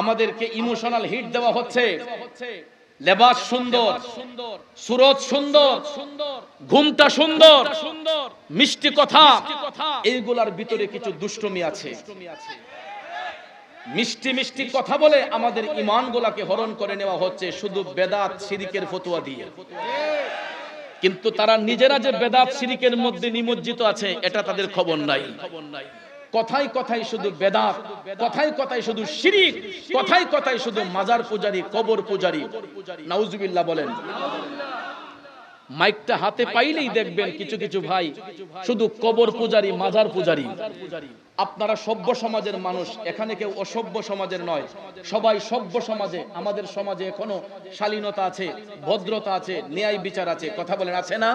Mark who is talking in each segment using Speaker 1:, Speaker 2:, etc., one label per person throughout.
Speaker 1: আমাদেরকে emotional hit দেওয়া হচ্ছে। লেবাস সুন্দর সুন্দর সুরত সুন্দর সুন্দর ঘুমটা সুন্দর সুন্দর মিষ্টি কথা, এইগুলার ভিতরে কিছু দুষ্টমি আছে। মিষ্টি মিষ্টি কথা বলে আমাদের ইমান গোলাকে হরণ করে নেওয়া হচ্ছে শুধু বেদাত সিরিকের ফতুয়া দিয়ে। কিন্তু তারা নিজেরা যে বেদাত সিরিকের মধ্যে নিমজ্জিত আছে, এটা তাদের খবর নাই খবর নাই। কথাই কথাই শুধু বেদাত কথাই কথাই শুধু শিরিক কথাই কথাই শুধু মাজার পূজারী, কবর পূজারী। নাউজুবিল্লাহ বলেন। মাইকটা হাতে পাইলেই দেখবেন কিছু কিছু ভাই শুধু কবর পূজারি মাজার পূজারি আপনারা সভ্য সমাজের মানুষ এখানে কেউ অসভ্য সমাজের নয়। সবাই সভ্য সমাজে আমাদের সমাজে এখনও শালীনতা আছে ভদ্রতা আছে ন্যায় বিচার আছে। কথা বলেন আছে না?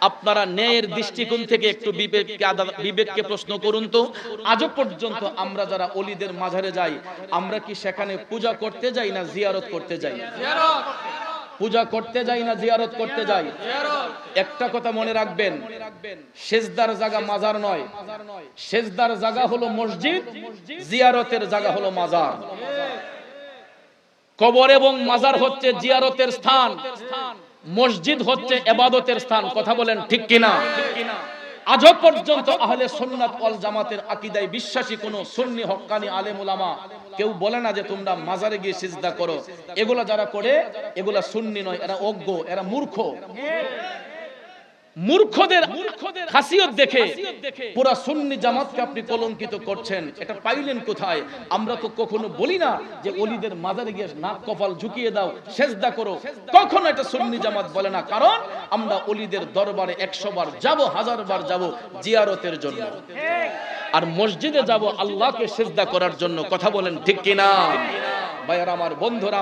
Speaker 1: আপনারা ন্যায়ের দৃষ্টিকোণ থেকে একটু বিবেককে বিবেককে প্রশ্ন করুন। তো। আজও পর্যন্ত আমরা যারা অলিদের মাঝারে যাই আমরা কি সেখানে পূজা করতে যাই না জিয়ারত করতে যাই? পূজা করতে যাই না জিয়ারত করতে যাই? একটা কথা মনে রাখবেন, সেজদার জায়গা মাজার নয়। সেজদার জায়গা হলো মসজিদ, জিয়ারতের জায়গা হলো মাজার। কবর এবং মাজার হচ্ছে জিয়ারতের স্থান, মসজিদ হচ্ছে এবাদতের স্থান। কথা বলেন ঠিক কিনা? আজও পর্যন্ত আহলে সুন্নাত অল জামাতের আকিদায় বিশ্বাসী কোন সুন্নি হক্কানি আলেম ওলামা কেউ বলে না যে তোমরা মাজারে গিয়ে সিজদা করো। এগুলা যারা করে, এগুলা সুন্নি নয়, এরা অজ্ঞ, এরা মূর্খ। মূর্খদের খাসিয়ত দেখে পুরা সুন্নি জামাতকে আপনি কলঙ্কিত করছেন। এটা পাইলেন কোথায়? আমরা তো কখনো বলি না যে অলিদের মাজারে গিয়ে নাক কপাল ঝুঁকিয়ে দাও সেজদা করো। কখনো এটা সুন্নি জামাত বলে না। কারণ আমরা অলিদের দরবারে একশো বার যাব হাজার বার যাব জিয়ারতের জন্য। আর মসজিদে যাব আল্লাহকে সেজদা করার জন্য। কথা বলেন ঠিক কিনা? ভাইয়ার আমার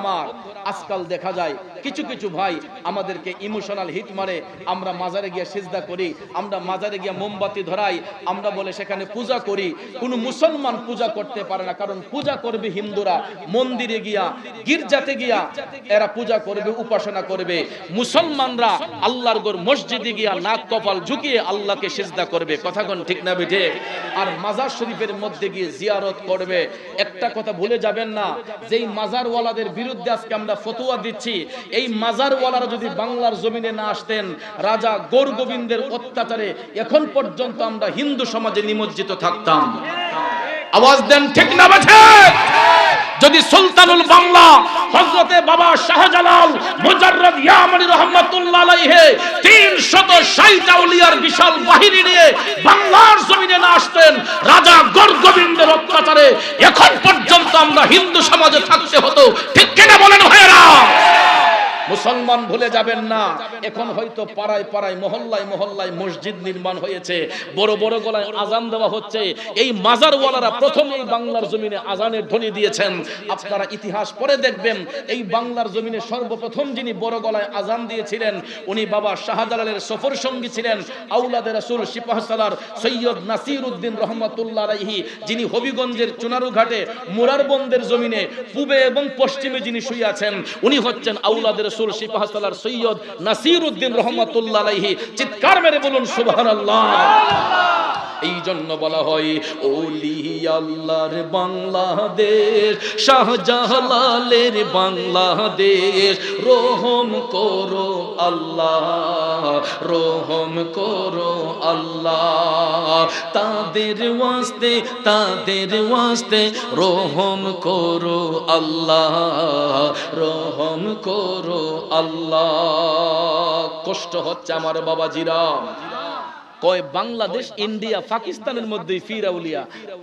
Speaker 1: আমার, আজকাল দেখা যায় কিছু কিছু ভাই আমাদেরকে ইমোশনাল হিট মারে। আমরা মাজারে গিয়ে সিজদা করি, আমরা মাজারে গিয়ে মোমবাতি ধরাই, আমরা বলে সেখানে পূজা করি। কোনো মুসলমান পূজা করতে পারে না, কারণ পূজা করবে হিন্দুরা। মন্দিরে গিয়া, গির্জাতে গিয়া এরা পূজা করবে, উপাসনা করবে। মুসলমানরা আল্লাহর গোর মসজিদে গিয়া নাক কপাল ঝুঁকিয়ে আল্লাহকে সিজদা করবে। কথা কোন ঠিক না বিঠে? আর মাজার শরীফের মধ্যে গিয়ে জিয়ারত করবে। একটা কথা ভুলে যাবেন না, যেই মাজারওয়ালাদের বিরুদ্ধে আজকে আমরা ফতোয়া দিচ্ছি। এই মাজারওয়ালারা যদি বাংলার জমিনে না আসতেন, রাজা গৌর গোবিন্দের অত্যাচারে এখন পর্যন্ত আমরা হিন্দু সমাজে নিমজ্জিত থাকতাম। আওয়াজ দেন ঠিক না বাছে যদি সুলতানুল বাংলা, হযরতে বাবা শাহজালাল, মুজাররদ ইয়ামানি রহমাতুল্লাহ আলাইহি 360 আউলিয়ার বিশাল বাহিনী নিয়ে বাংলার জমিনে না আসতেন, রাজা গর্গবিন্দের অত্যাচারে এখন পর্যন্ত আমরা হিন্দু সমাজে থাকতে হতো। ঠিক কিনা বলেন ভাইয়েরা? মুসলমান ভুলে যাবেন না। এখন হয়তো পাড়ায় পাড়ায়, মহল্লায় মহল্লায় মসজিদ নির্মাণ হয়েছে। বড় বড় গলায় আজান দেওয়া হচ্ছে। এই মাজারওয়ালারা প্রথম এই বাংলার জমিনে আজানের ধ্বনি দিয়েছেন। আপনারা ইতিহাস পরে দেখবেন, এই বাংলার জমিনে সর্বপ্রথম যিনি বড় গলায় আজান দিয়েছিলেন, উনি বাবা শাহজালালের সফর সঙ্গী ছিলেন আউলাদের রাসূল সিপাহসালার সৈয়দ নাসির উদ্দিন রহমতুল্লাহ আলাইহি, যিনি হবিগঞ্জের চুনারু ঘাটে মুরারবন্দের জমিনে পূবে এবং পশ্চিমে যিনি শুয়ে আছেন, উনি হচ্ছেন আউলাদের রাসূল সিপাহসালার সৈয়দ নাসির উদ্দিন রহমতুল্লাহ আলাইহি চিৎকার মেরে বলুন সুবহানাল্লাহ। এই জন্য বলা হয়, ওলি আল্লাহর বাংলাদেশ, শাহজালালের বাংলাদেশ, রোহম করো আল্লাহ, রোহম করো আল্লাহ। তাদের ওয়াস্তে তাদের ওয়াস্তে রোহম করো আল্লাহ, রোহম করো আল্লাহ। কষ্ট হচ্ছে আমার বাবাজিরা। কয়, বাংলাদেশ, ইন্ডিয়া, পাকিস্তানের মধ্যে ফিরাউলিয়া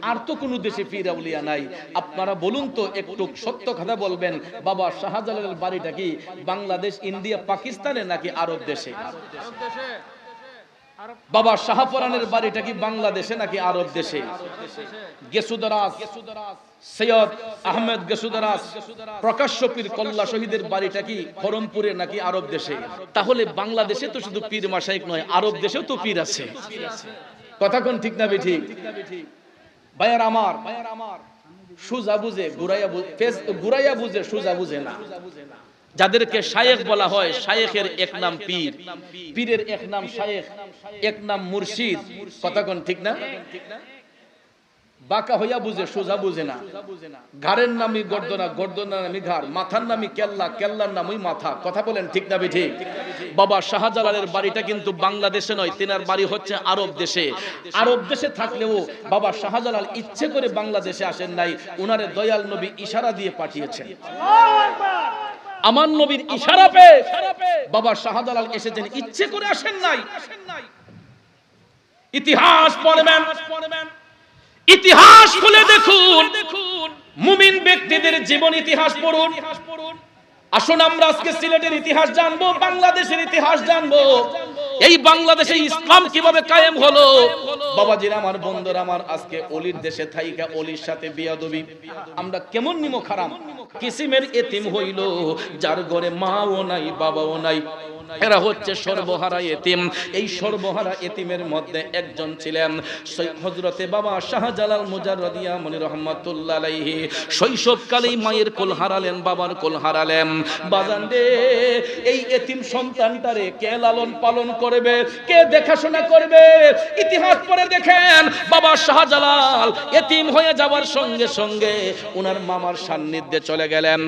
Speaker 1: আর তো কোনো দেশে ফিরাউলিয়া নাই। আপনারা বলুন তো, একটু সত্য কথা বলবেন, বাবা শাহজালালের বাড়িটা কি বাংলাদেশ, ইন্ডিয়া, পাকিস্তানে নাকি আরব দেশে। বাবা শাহপরানের বাড়িটা কি বাংলাদেশে নাকি আরব দেশে? গেসুদারাস সৈয়দ আহমেদ গেসুদারাস প্রকাশ্য পীর কল্লা শহীদের বাড়িটা কি খরমপুরে নাকি আরব দেশে? তাহলে বাংলাদেশে তো শুধু পীর মাসাইক নয়, আরব দেশেও তো পীর আছে। কথা কোন ঠিক না ঠিক ভাইয়ার আমার আমার সুজা বুঝে, ফেস- ঘুরাইয়া বুঝে, সুজা বুঝে না। যাদেরকে শায়েখ বলা হয়, শায়েখের এক নাম পীর। পীরের এক নাম শায়েখ, এক নাম মুর্শিদ। কথা কোন ঠিক না? বাঁকা হইয়া বুঝে, সোজা বুঝে না। ঘাড়ের নামই গর্দনা, গর্দনার নামই ঘাড়, মাথার নামই কেল্লা, কেল্লার নামই মাথা। কথা বলেন ঠিক না ঠিক বাবা শাহজালালের বাড়িটা কিন্তু বাংলাদেশে নয়, তেনার বাড়ি হচ্ছে আরব দেশে। আরব দেশে থাকলেও বাবা শাহজালাল ইচ্ছে করে বাংলাদেশে আসেন নাই, উনারে দয়াল নবী ইশারা দিয়ে পাঠিয়েছেন। আমার নবীর ইশারা পেয়ে বাবা শাহজালাল এসেছেন। ইচ্ছে করে আসেন নাই। ইতিহাস পড়বেন। ইতিহাস খুলে দেখুন। মুমিন ব্যক্তিদের জীবন ইতিহাস পড়ুন। আসুন আমরা আজকে সিলেটের ইতিহাস জানব, বাংলাদেশের ইতিহাস জানব। এই বাংলাদেশে ইসলাম কীভাবে কায়েম হলো? বাবাজির আমার, বন্ধুরা আমার, আজকে অলির দেশে থাইকা অলির সাথে বিয়াদবি। আমরা কেমন নিমো খারাপ কিসিমের এতিম হইল, যার ঘরে মাও নাই, বাবাও নাই। এরা হচ্ছে সর্বহারা এতিম। এই সর্বহারা এতিমের মধ্যে একজন ছিলেন হজরতে বাবা শাহজালাল মুজাররদিয়া মনি রহমাতুল্লাহ আলাইহি। শৈশবকালেই মায়ের কোল হারালেন, বাবার কোল হারালেন। বাজান রে এই এতিম সন্তানটারে কে লালন পালন করবে, কে দেখাশোনা করবে? ইতিহাস পড়ে দেখেন, বাবা শাহজালাল এতিম হয়ে যাওয়ার সঙ্গে সঙ্গে উনার মামার সান্নিধ্যে চলে গেলেন।